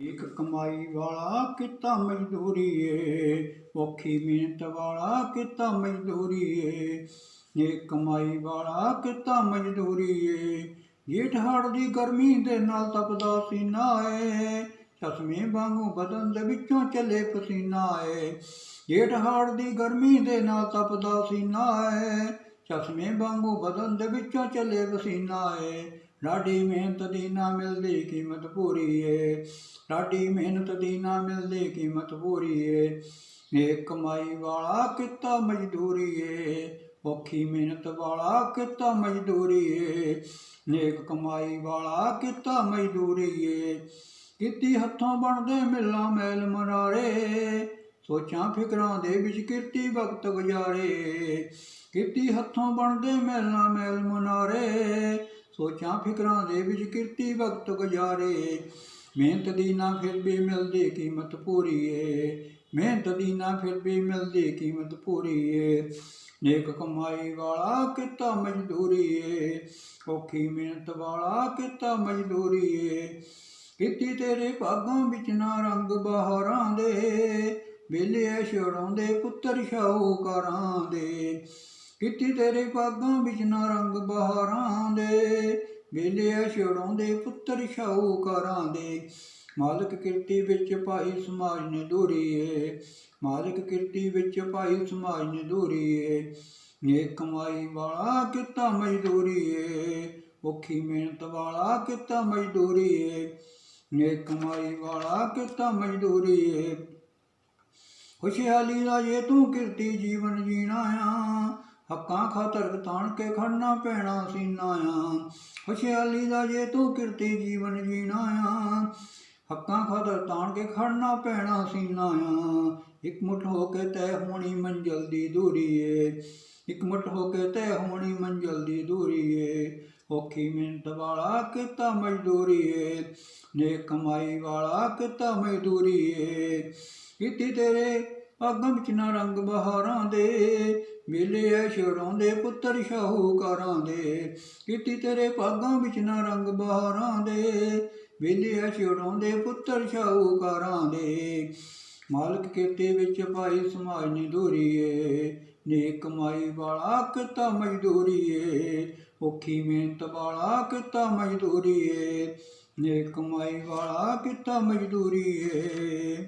ਇੱਕ ਕਮਾਈ ਵਾਲਾ ਕੀਤਾ ਮਜ਼ਦੂਰੀ ਏ ਔਖੀ ਮਿਹਨਤ ਵਾਲਾ ਕੀਤਾ ਮਜ਼ਦੂਰੀ ਏ ਇੱਕ ਕਮਾਈ ਵਾਲਾ ਕੀਤਾ ਮਜ਼ਦੂਰੀ ਏ ਜੇਠ ਹੜ ਦੀ ਗਰਮੀ ਦੇ ਨਾਲ ਤਪਦਾ ਸੀਨਾ ਏ। ਚਸ਼ਮੇ ਵਾਂਗੂ ਬਦਨ ਦੇ ਵਿੱਚੋਂ ਚੱਲੇ ਪਸੀਨਾ ਏ। ਜੇਠ ਹਾੜ ਦੀ ਗਰਮੀ ਦੇ ਨਾਲ ਤਪਦਾ ਸੀਨਾ ਏ। ਚਸ਼ਮੇ ਵਾਂਗੂ ਬਦਨ ਦੇ ਵਿੱਚੋਂ ਚੱਲੇ ਪਸੀਨਾ ਏ। ਲਾਡੀ ਮਿਹਨਤ ਦੀ ਨਾ ਮਿਲਦੀ ਕੀਮਤ ਪੂਰੀ ਏ ਲਾਡੀ ਮਿਹਨਤ ਦੀ ਨਾ ਮਿਲਦੀ ਕੀਮਤ ਪੂਰੀ ਏ ਨੇਕ ਕਮਾਈ ਵਾਲਾ ਕਿੱਤਾ ਮਜ਼ਦੂਰੀ ਏ ਔਖੀ ਮਿਹਨਤ ਵਾਲਾ ਕਿੱਤਾ ਮਜ਼ਦੂਰੀ ਏ ਨੇਕ ਕਮਾਈ ਵਾਲਾ ਕਿੱਤਾ ਮਜ਼ਦੂਰੀ ਏ ਕੀਤੀ ਹੱਥੋਂ ਬਣਦੇ ਮਿਲਾਂ ਮੈਲ ਮਨਾਰੇ ਸੋਚਾਂ ਫਿਕਰਾਂ ਦੇ ਵਿੱਚ ਕਿਰਤੀ ਵਕਤ ਗੁਜ਼ਾਰੇ। ਕੀਤੀ ਹੱਥੋਂ ਬਣਦੇ ਮਿਲਾਂ ਮੈਲ ਮਨਾਰੇ। ਸੋਚਾਂ ਫਿਕਰਾਂ ਦੇ ਵਿੱਚ ਕਿਰਤੀ ਵਕਤ ਗੁਜ਼ਾਰੇ। ਮਿਹਨਤ ਦੀ ਨਾ ਫਿਰ ਵੀ ਮਿਲਦੀ ਕੀਮਤ ਪੂਰੀ ਏ ਮਿਹਨਤ ਦੀ ਨਾ ਫਿਰ ਵੀ ਮਿਲਦੀ ਕੀਮਤ ਪੂਰੀ ਏ ਨੇਕ ਕਮਾਈ ਵਾਲਾ ਕਿੱਤਾ ਮਜ਼ਦੂਰੀ ਏ ਔਖੀ ਮਿਹਨਤ ਵਾਲਾ ਕਿੱਤਾ ਮਜ਼ਦੂਰੀ ਏ ਕੀਤੀ ਤੇਰੇ ਭਾਗਾਂ ਵਿੱਚ ਨਾ ਰੰਗ ਬਹਾਰਾਂ ਦੇ। ਵੇਲੇ ਛੜਾਉਂਦੇ ਪੁੱਤਰ ਸ਼ਾਹੂਕਾਰਾਂ ਦੇ। ਕੀਤੀ ਤੇਰੇ ਭਾਗਾਂ ਵਿੱਚ ਨਾ ਰੰਗ ਬਹਾਰਾਂ ਦੇ ਵੇਲੇ ਛੜਾਉਂਦੇ ਪੁੱਤਰ ਸ਼ਾਹੂਕਾਰਾਂ ਦੇ। ਮਾਲਕ ਕਿਰਤੀ ਵਿੱਚ ਭਾਈ ਸਮਾਜ ਨੇ ਦੂਰੀ ਏ ਮਾਲਕ ਕਿਰਤੀ ਵਿੱਚ ਭਾਈ ਸਮਾਜ ਨੇ ਦੂਰੀ ਏ ਨੇ ਕਮਾਈ ਵਾਲਾ ਕਿੱਤਾ ਮਜ਼ਦੂਰੀ ਏ ਔਖੀ ਮਿਹਨਤ ਵਾਲਾ ਕਿੱਤਾ ਮਜ਼ਦੂਰੀ ਏ ਨੇ ਕਮਾਈ ਵਾਲਾ ਕਿੱਤਾ ਮਜ਼ਦੂਰੀ ਏ ਖੁਸ਼ਹਾਲੀ ਦਾ ਜੇ ਤੂੰ ਕਿਰਤੀ ਜੀਵਨ ਜੀਣਾ ਆ। ਹੱਕਾਂ ਖਾਤਰ ਤਾਣ ਕੇ ਖੜਨਾ ਪੈਣਾ ਸੀਨਾ ਆ। ਖੁਸ਼ਹਾਲੀ ਦਾ ਜੇ ਤੂੰ ਕਿਰਤੀ ਜੀਵਨ ਜੀਣਾ ਆ। ਹੱਕਾਂ ਖਾਤਰ ਤਾਣ ਕੇ ਖੜਨਾ ਪੈਣਾ ਸੀਨਾ ਆ। ਇੱਕ ਮੁੱਠ ਹੋ ਕੇ ਤੈ ਹੋਣੀ ਮੰਜ਼ਲ ਦੀ ਦੂਰੀ ਏ। ਇੱਕ ਮੁੱਠ ਹੋ ਕੇ ਤੈ ਹੋਣੀ ਮੰਜ਼ਲ ਦੀ ਦੂਰੀ ਏ। ਔਖੀ ਮਿਹਨਤ ਵਾਲਾ ਕਿਤਾ ਮਜ਼ਦੂਰੀ ਏ। ਨੇ ਕਮਾਈ ਵਾਲਾ ਕਿਤਾ ਮਜ਼ਦੂਰੀ ਏ। ਕੀਤੀ ਤੇਰੇ ਅੱਗਾਂ ਵਿੱਚ ਨਾ ਰੰਗ ਬਹਾਰਾਂ ਦੇ, ਮੇਲੇ ਐ ਛੜਾਉਂਦੇ ਪੁੱਤਰ ਸ਼ਾਹੂਕਾਰਾਂ ਦੇ। ਕੀਤੀ ਤੇਰੇ ਪਾਗਾਂ ਵਿੱਚ ਨਾ ਰੰਗ ਬਹਾਰਾਂ ਦੇ ਵੇਲੇ ਐ ਛੜਾਉਂਦੇ ਪੁੱਤਰ ਸ਼ਾਹੂਕਾਰਾਂ ਦੇ। ਮਾਲਕ ਕਿਰਤੇ ਵਿੱਚ ਭਾਈ ਸਮਾਜ ਨੇ ਦੂਰੀ ਏ ਕਮਾਈ ਵਾਲਾ ਕਿਤਾ ਮਜ਼ਦੂਰੀਏ, ਔਖੀ ਮਿਹਨਤ ਵਾਲਾ ਕਿਤਾ ਮਜ਼ਦੂਰੀਏ ਨੇ ਕਮਾਈ ਵਾਲਾ ਕਿਤਾ ਮਜ਼ਦੂਰੀਏ।